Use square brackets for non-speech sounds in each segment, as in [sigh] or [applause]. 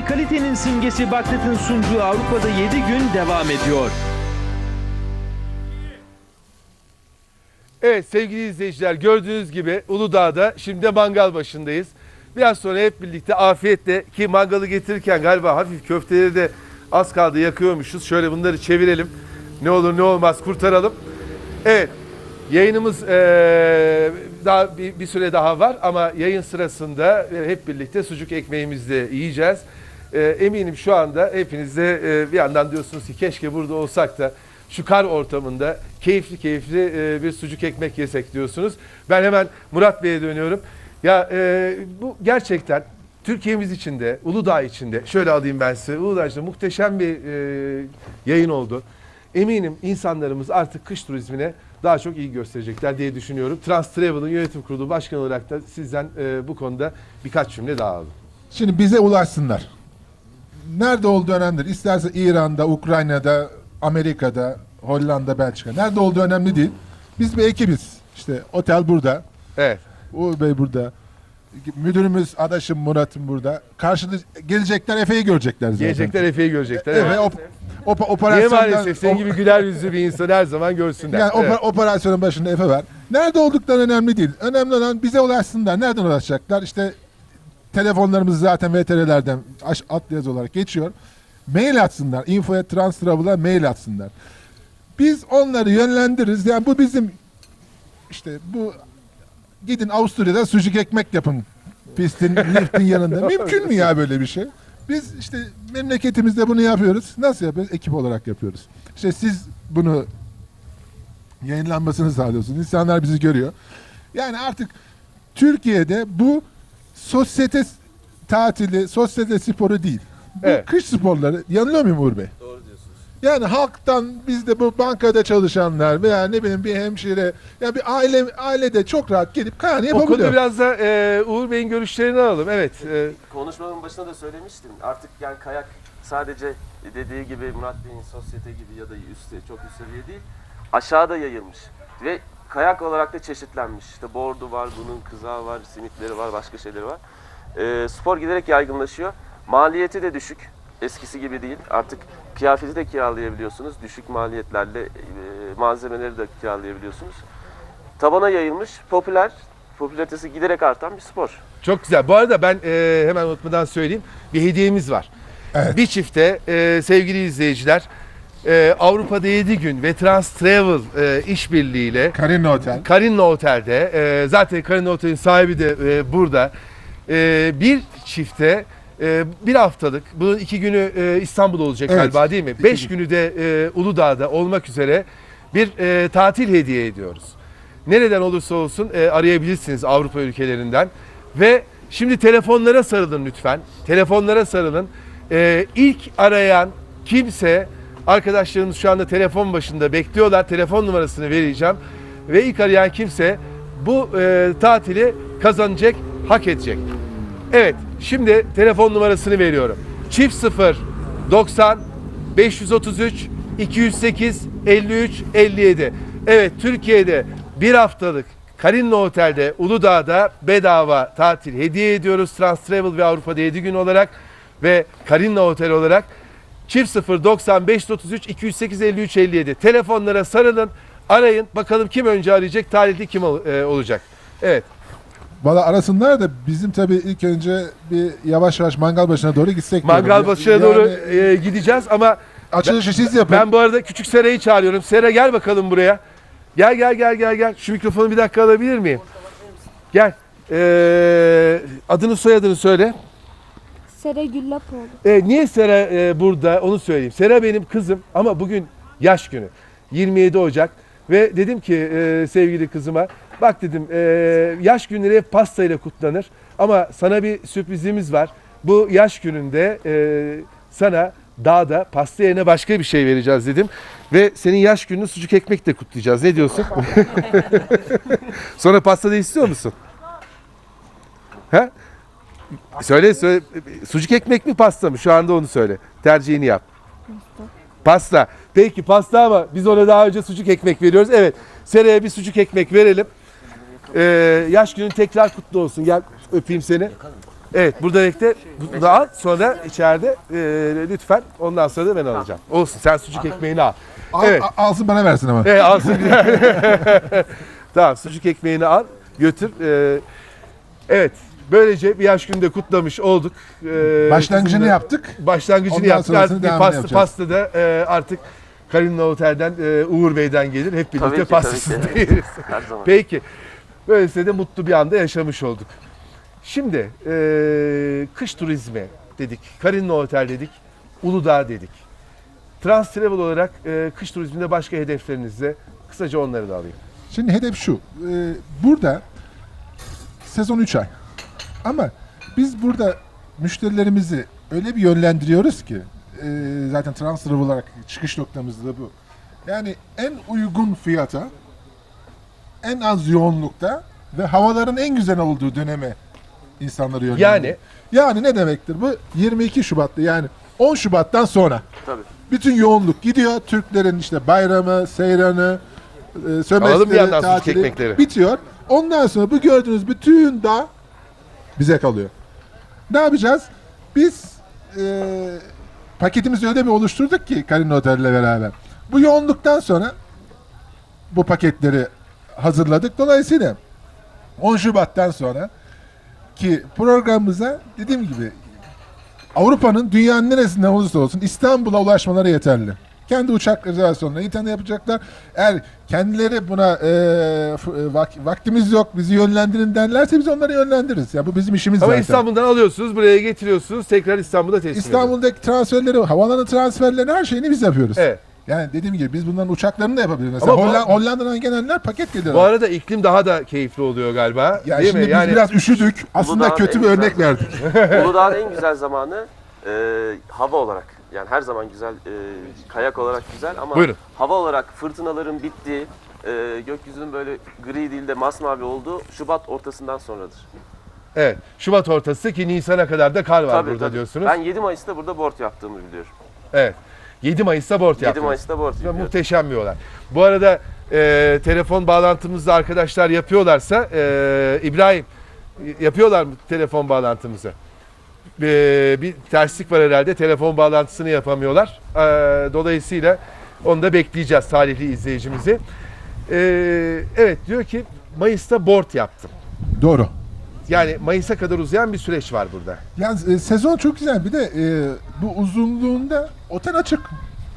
ve kalitenin simgesi Baklat'ın sunduğu Avrupa'da 7 gün devam ediyor. Evet sevgili izleyiciler gördüğünüz gibi Uludağ'da şimdi mangal başındayız. Biraz sonra hep birlikte afiyetle ki mangalı getirirken galiba hafif köfteleri de az kaldı yakıyormuşuz. Şöyle bunları çevirelim. Ne olur ne olmaz kurtaralım. Evet yayınımız eee, daha bir, bir süre daha var ama yayın sırasında hep birlikte sucuk ekmeğimizi de yiyeceğiz. E, eminim şu anda hepiniz de e, bir yandan diyorsunuz ki keşke burada olsak da şu kar ortamında keyifli keyifli e, bir sucuk ekmek yesek diyorsunuz. Ben hemen Murat Bey'e dönüyorum. Ya e, bu gerçekten Türkiye'miz içinde, Uludağ içinde, şöyle alayım ben size, Uludağ içinde muhteşem bir e, yayın oldu. Eminim insanlarımız artık kış turizmine daha çok iyi gösterecekler diye düşünüyorum. Trans Travel'ın yönetim kurulu başkanı olarak da sizden e, bu konuda birkaç cümle daha alalım. Şimdi bize ulaşsınlar. Nerede olduğu önemlidir. İsterse İran'da, Ukrayna'da, Amerika'da, Hollanda, Belçika. Nerede olduğu önemli değil. Biz bir ekibiz. İşte otel burada. Evet. Uğur Bey burada. Müdürümüz, adaşım Murat'ım burada. Karşıda gelecekler Efe'yi görecekler zaten. Gelecekler Efe'yi görecekler. Efe Evet. op, op, Niye operasyondan... maalesef senin gibi güler yüzlü bir insan her zaman görsünler. Yani Evet. oper- operasyonun başında Efe var. Nerede oldukları önemli değil. Önemli olan bize ulaşsınlar. Nereden ulaşacaklar? İşte telefonlarımız zaten VTR'lerden alt yazı olarak geçiyor. Mail atsınlar. Info'ya Transtravel'a mail atsınlar. Biz onları yönlendiririz. Yani bu bizim işte bu gidin Avusturya'da sucuk ekmek yapın pistin, liftin yanında. [laughs] Mümkün mü ya böyle bir şey? Biz işte memleketimizde bunu yapıyoruz. Nasıl yapıyoruz? Ekip olarak yapıyoruz. İşte siz bunu yayınlanmasını sağlıyorsunuz. İnsanlar bizi görüyor. Yani artık Türkiye'de bu sosyete tatili, sosyete sporu değil. Bu Evet. kış sporları. Yanılıyor muyum Uğur Bey? Doğru diyorsunuz. Yani halktan bizde bu bankada çalışanlar veya ne bileyim bir hemşire ya bir aile ailede çok rahat gelip kayanı O konuda yapabiliyor. biraz da e, Uğur Bey'in görüşlerini alalım. Evet. e, Konuşmamın başında da söylemiştim. Artık yani kayak sadece dediği gibi Murat Bey'in sosyete gibi ya da üstte çok üst seviye değil. Aşağıda yayılmış. Ve kayak olarak da çeşitlenmiş. İşte bordu var, bunun kızağı var, simitleri var, başka şeyleri var. Ee, spor giderek yaygınlaşıyor. Maliyeti de düşük. Eskisi gibi değil. Artık kıyafeti de kiralayabiliyorsunuz. Düşük maliyetlerle e, malzemeleri de kiralayabiliyorsunuz. Tabana yayılmış, popüler, popülaritesi giderek artan bir spor. Çok güzel. Bu arada ben e, hemen unutmadan söyleyeyim. Bir hediyemiz var. Evet. Bir çifte e, sevgili izleyiciler e, Avrupa'da 7 gün ve Trans Travel e, işbirliğiyle Karina Otel. Karinla Otel'de e, zaten Karinla Otel'in sahibi de e, burada e, bir çifte e, bir haftalık bunun iki günü e, İstanbul'da olacak Evet. galiba değil mi? İki Beş gün. günü de e, Uludağ'da olmak üzere bir e, tatil hediye ediyoruz. Nereden olursa olsun e, arayabilirsiniz Avrupa ülkelerinden ve şimdi telefonlara sarılın lütfen. Telefonlara sarılın. E, ilk arayan kimse arkadaşlarımız şu anda telefon başında bekliyorlar. Telefon numarasını vereceğim ve ilk arayan kimse bu e, tatili kazanacak, hak edecek. Evet, şimdi telefon numarasını veriyorum. Çift 0 90 533 208 53 57. Evet, Türkiye'de bir haftalık Karinlo Otel'de Uludağ'da bedava tatil hediye ediyoruz. Trans Travel ve Avrupa'da 7 gün olarak ve Karinlo Otel olarak Çift 0 90 533 208 53 57. Telefonlara sarılın, arayın. Bakalım kim önce arayacak, talihli kim ol- e, olacak. Evet. Valla arasınlar da bizim tabii ilk önce bir yavaş yavaş mangal başına doğru gitsek. Mangal başına Yani doğru e, gideceğiz ama Açılışı siz yapın. ben bu arada küçük Sera'yı çağırıyorum. Sera gel bakalım buraya. Gel gel gel gel gel. Şu mikrofonu bir dakika alabilir miyim? Gel. Ee, adını soyadını söyle. Sera Güllapoğlu. Ee, niye Sera e, burada onu söyleyeyim. Sera benim kızım ama bugün yaş günü. 27 Ocak ve dedim ki e, sevgili kızıma bak dedim e, yaş günleri hep pastayla kutlanır ama sana bir sürprizimiz var. Bu yaş gününde e, sana dağda pasta yerine başka bir şey vereceğiz dedim. Ve senin yaş gününü sucuk ekmekle kutlayacağız. Ne diyorsun? [laughs] [laughs] Sonra pasta da istiyor musun? He? Söyle söyle. Sucuk ekmek mi pasta mı? Şu anda onu söyle. Tercihini yap. Pasta. Peki pasta ama biz ona daha önce sucuk ekmek veriyoruz. Evet. Seraya bir sucuk ekmek verelim. Ee, yaş günün tekrar kutlu olsun. Gel öpeyim seni. Evet burada bekle. Bunu da al. Sonra içeride e, lütfen. Ondan sonra da ben alacağım. Olsun sen sucuk ekmeğini al. Al, Evet. a- alsın bana versin ama. Evet alsın. [laughs] tamam sucuk ekmeğini al. Götür. E, evet. Böylece bir yaş günü de kutlamış olduk. E, Başlangıcını kızımla- yaptık. Başlangıcını Ondan yaptık. Artık bir pasta, pasta da e, artık Karinla Otel'den e, Uğur Bey'den gelir. Hep birlikte Tabii ki, pastasını tabii ki. yeriz. Her zaman. Peki. Böylesine de mutlu bir anda yaşamış olduk. Şimdi e, kış turizmi dedik. Karinla Otel dedik. Uludağ dedik. Trans Travel olarak e, kış turizminde başka hedeflerinizde kısaca onları da alayım. Şimdi hedef şu. e, burada sezon 3 ay. Ama biz burada müşterilerimizi öyle bir yönlendiriyoruz ki e, zaten transfer olarak çıkış noktamız da bu. Yani en uygun fiyata en az yoğunlukta ve havaların en güzel olduğu döneme insanları yönlendiriyor. Yani Yani ne demektir bu? 22 Şubat'ta yani 10 Şubat'tan sonra Tabii. bütün yoğunluk gidiyor. Türklerin işte bayramı, seyranı, e, Alalım bir sömestri, yandan tatili ekmekleri. bitiyor. Ondan sonra bu gördüğünüz bütün dağ bize kalıyor. Ne yapacağız? Biz e, paketimizi öyle bir oluşturduk ki Karin Otel ile beraber. Bu yoğunluktan sonra bu paketleri hazırladık. Dolayısıyla 10 Şubat'tan sonra ki programımıza dediğim gibi Avrupa'nın dünyanın neresinden olursa olsun İstanbul'a ulaşmaları yeterli. Kendi uçak rezervasyonlarını İtalya yapacaklar. Eğer kendileri buna e, e, vak- vaktimiz yok bizi yönlendirin derlerse biz onları yönlendiririz. Ya bu bizim işimiz ama zaten. İstanbul'dan alıyorsunuz, buraya getiriyorsunuz, tekrar İstanbul'da teslim ediyorsunuz. İstanbul'daki transferleri, havaalanı transferlerini her şeyini biz yapıyoruz. Evet. Yani dediğim gibi biz bunların uçaklarını da yapabiliriz. Mesela Ama bu- Holla- Hollanda'dan gelenler paket geliyor. Bu arada iklim daha da keyifli oluyor galiba. yani değil şimdi mi? biz biraz üşüdük. Aslında Uludağ'ın kötü bir örnek verdik. [laughs] Uludağ'ın en güzel zamanı e, hava olarak. Yani her zaman güzel, e, kayak olarak güzel ama Buyurun. hava olarak fırtınaların bittiği, e, gökyüzünün böyle gri değil de masmavi olduğu Şubat ortasından sonradır. Evet. Şubat ortası ki Nisan'a kadar da kar var Tabii, burada tabii. diyorsunuz. Ben 7 Mayıs'ta burada board yaptığımı biliyorum. Evet. 7 Mayıs'ta board 7 yaptınız. Mayıs'ta board Ve yapıyorum. muhteşem bir olay. Bu arada e, telefon bağlantımızda arkadaşlar yapıyorlarsa e, İbrahim yapıyorlar mı telefon bağlantımızı? E, bir terslik var herhalde. Telefon bağlantısını yapamıyorlar. E, dolayısıyla onu da bekleyeceğiz talihli izleyicimizi. E, evet diyor ki Mayıs'ta board yaptım. Doğru. Yani Mayıs'a kadar uzayan bir süreç var burada. Yani e, sezon çok güzel. Bir de e, bu uzunluğunda otel açık.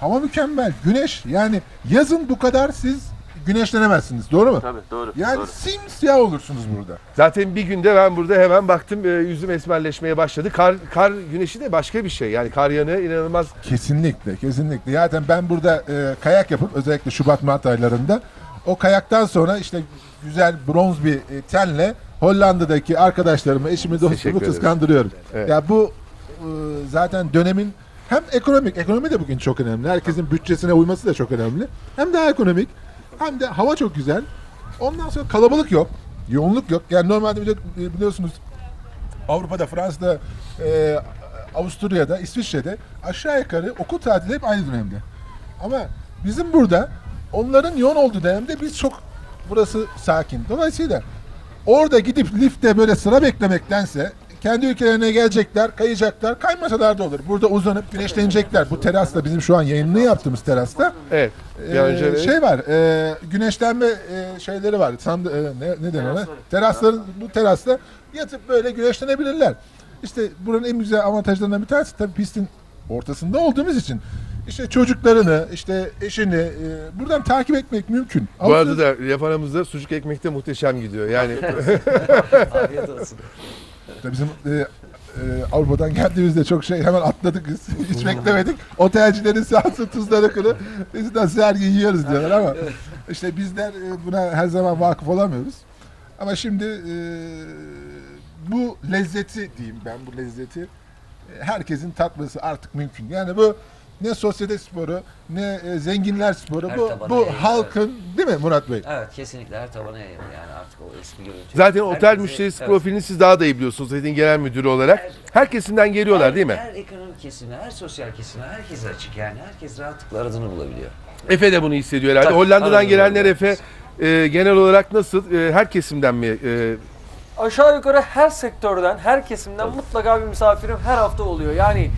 Hava mükemmel. Güneş. Yani yazın bu kadar siz güneşlenemezsiniz. Doğru mu? Tabii doğru. Yani doğru. simsiyah olursunuz burada. Zaten bir günde ben burada hemen baktım e, yüzüm esmerleşmeye başladı. Kar, kar güneşi de başka bir şey. Yani kar yanığı inanılmaz. Kesinlikle, kesinlikle. Zaten ben burada e, kayak yapıp özellikle Şubat-Mart aylarında o kayaktan sonra işte güzel bronz bir e, tenle Hollanda'daki arkadaşlarımı, eşimi, dostumu kıskandırıyorum. Evet. Ya bu e, zaten dönemin hem ekonomik, ekonomi de bugün çok önemli. Herkesin bütçesine uyması da çok önemli. Hem daha ekonomik, hem de hava çok güzel. Ondan sonra kalabalık yok, yoğunluk yok. Yani normalde bili- biliyorsunuz Avrupa'da, Fransa'da, e, Avusturya'da, İsviçre'de aşağı yukarı okul tatili hep aynı dönemde. Ama bizim burada onların yoğun olduğu dönemde biz çok burası sakin. Dolayısıyla orada gidip lifte böyle sıra beklemektense kendi ülkelerine gelecekler, kayacaklar, kaymasalar da olur. Burada uzanıp güneşlenecekler. Bu terasta bizim şu an yayınını yaptığımız terasta Evet. Bir ee, önce şey var, e, güneşlenme e, şeyleri var. Sand, e, ne, ne denir ona? Terasların bu terasta yatıp böyle güneşlenebilirler. İşte buranın en güzel avantajlarından bir tanesi tabii pistin ortasında olduğumuz için işte çocuklarını, işte eşini e, buradan takip etmek mümkün. Bu arada da laf aramızda sucuk ekmek de muhteşem gidiyor. Yani [laughs] Afiyet olsun. Tabii Bizim e, e, Avrupa'dan geldiğimizde çok şey hemen atladık biz. [laughs] Hiç beklemedik. Otelcilerin sağsı tuzları kılı. Biz her gün yiyoruz diyorlar ama işte bizler e, buna her zaman vakıf olamıyoruz. Ama şimdi e, bu lezzeti diyeyim ben bu lezzeti e, herkesin tatması artık mümkün. Yani bu ne sosyete sporu ne e, zenginler sporu Her bu tabana bu halkın değil mi Murat Bey? Evet kesinlikle her tabana yayılır yani artık o eski görüntü. zaten otel Herkese- müşterisi evet. profilini siz daha da iyi biliyorsunuz. Zaten genel müdürü olarak. Her kesimden geliyorlar değil mi? Her ekonomik kesime, her sosyal kesime, herkese açık yani. Herkes rahatlıkla aradığını bulabiliyor. Efe de bunu hissediyor herhalde. Tabii, Hollanda'dan gelenler. Efe e, genel olarak nasıl? E, her kesimden mi? E, aşağı yukarı her sektörden, her kesimden mutlaka bir misafirim her hafta oluyor. Yani